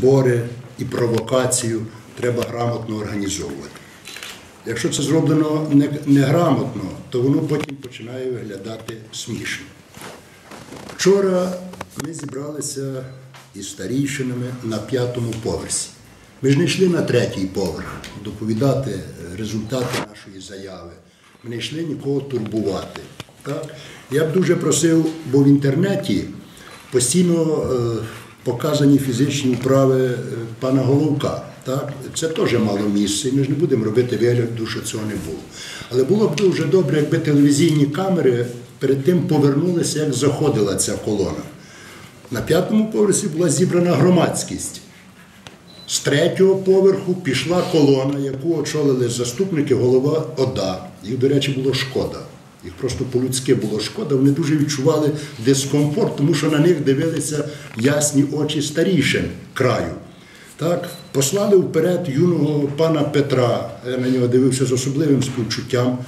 збори і провокацію треба грамотно організовувати. Якщо це зроблено неграмотно, то воно потім починає виглядати смішно. Вчора ми зібралися із старійшинами на п'ятому поверсі. Ми ж не йшли на третій поверх доповідати результати нашої заяви. Ми не йшли нікого турбувати. Так? Я б дуже просив, бо в інтернеті постійно е, показані фізичні вправи пана Головка. Так? Це теж мало місце, і ми ж не будемо робити вигляду, що цього не було. Але було б дуже добре, якби телевізійні камери перед тим повернулися, як заходила ця колона. На п'ятому поверсі була зібрана громадськість. З третього поверху пішла колона, яку очолили заступники голова ОДА. Їх, до речі, було шкода. Їх просто по-людськи було шкода. Вони дуже відчували дискомфорт, тому що на них дивилися ясні очі старішин краю. Так, послали вперед юного пана Петра. Я на нього дивився з особливим співчуттям,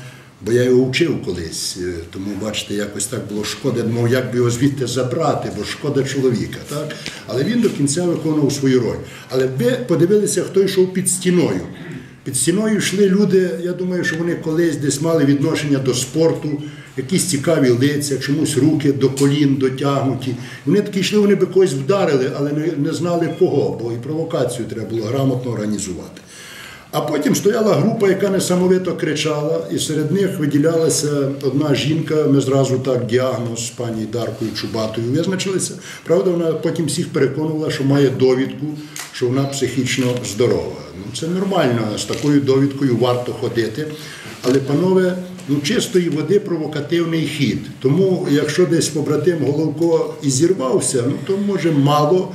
бо я його вчив колись. Е, Тому, бачите, якось так було шкода, думав, як би його звідти забрати, бо шкода чоловіка. Так? Але він до кінця виконував свою роль. Але ви подивилися, хто йшов під стіною. Під стіною йшли люди, я думаю, що вони колись десь мали відношення до спорту, якісь цікаві лиця, чомусь руки до колін дотягнуті. Вони такі йшли, вони би когось вдарили, але не, знали кого, бо і провокацію треба було грамотно організувати. А потім стояла група, яка несамовито кричала, і серед них виділялася одна жінка. Ми зразу так діагноз з пані Даркою Чубатою визначилися. Правда, вона потім всіх переконувала, що має довідку, що вона психічно здорова. Ну це нормально, з такою довідкою варто ходити. Але, панове, ну чистої води провокативний хід. Тому, якщо десь побратим Головко і зірвався, ну то може мало.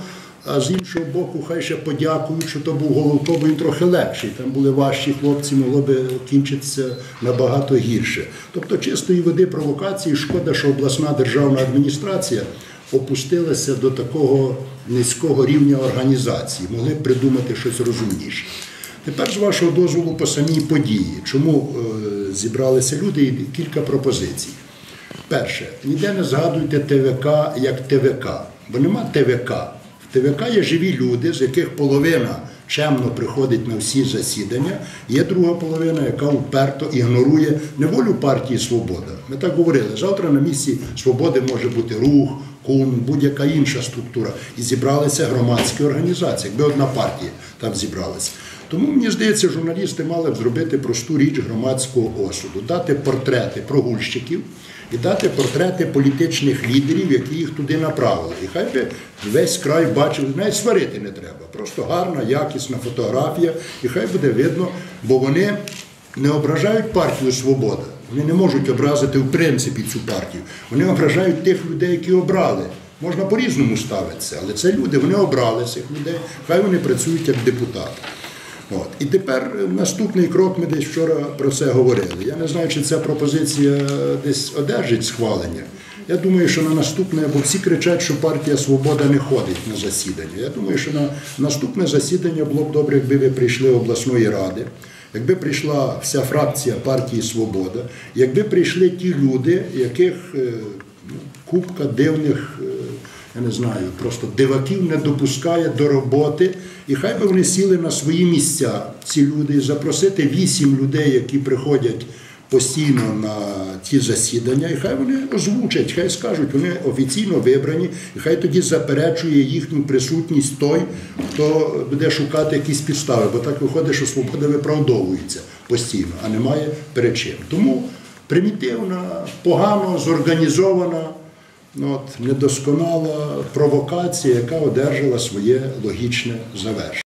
А з іншого боку, хай ще подякують, що то був Головко, бо він трохи легший. Там були важчі хлопці, могло би кінчитися набагато гірше. Тобто чистої води провокації, шкода, що обласна державна адміністрація опустилася до такого низького рівня організації, могли б придумати щось розумніше. Тепер, з вашого дозволу, по самій події, чому е, зібралися люди і кілька пропозицій. Перше, ніде не згадуйте ТВК як ТВК, бо нема ТВК. В ТВК є живі люди, з яких половина чемно приходить на всі засідання. Є друга половина, яка вперто ігнорує неволю партії Свобода. Ми так говорили, завтра на місці свободи може бути рух, кун, будь-яка інша структура. І зібралися громадські організації, якби одна партія там зібралася. Тому мені здається, журналісти мали б зробити просту річ громадського осуду, дати портрети прогульщиків і дати портрети політичних лідерів, які їх туди направили. І хай би весь край бачив, навіть сварити не треба. Просто гарна, якісна фотографія, і хай буде видно, бо вони не ображають партію Свобода. Вони не можуть образити в принципі цю партію. Вони ображають тих людей, які обрали. Можна по-різному ставитися, але це люди, вони обрали цих людей, хай вони працюють як депутати. От. І тепер наступний крок, ми десь вчора про це говорили. Я не знаю, чи ця пропозиція десь одержить схвалення. Я думаю, що на наступне, бо всі кричать, що партія Свобода не ходить на засідання. Я думаю, що на наступне засідання було б добре, якби ви прийшли обласної ради, якби прийшла вся фракція партії Свобода, якби прийшли ті люди, яких е, ну, купка дивних. е, я не знаю, просто диваків не допускає до роботи. І хай би вони сіли на свої місця, ці люди, запросити вісім людей, які приходять постійно на ті засідання, і хай вони озвучать, хай скажуть, вони офіційно вибрані, і хай тоді заперечує їхню присутність той, хто буде шукати якісь підстави. Бо так виходить, що свобода виправдовується постійно, а немає причин. Тому примітивна, погано зорганізована. Ну, от, недосконала провокація, яка одержала своє логічне завершення.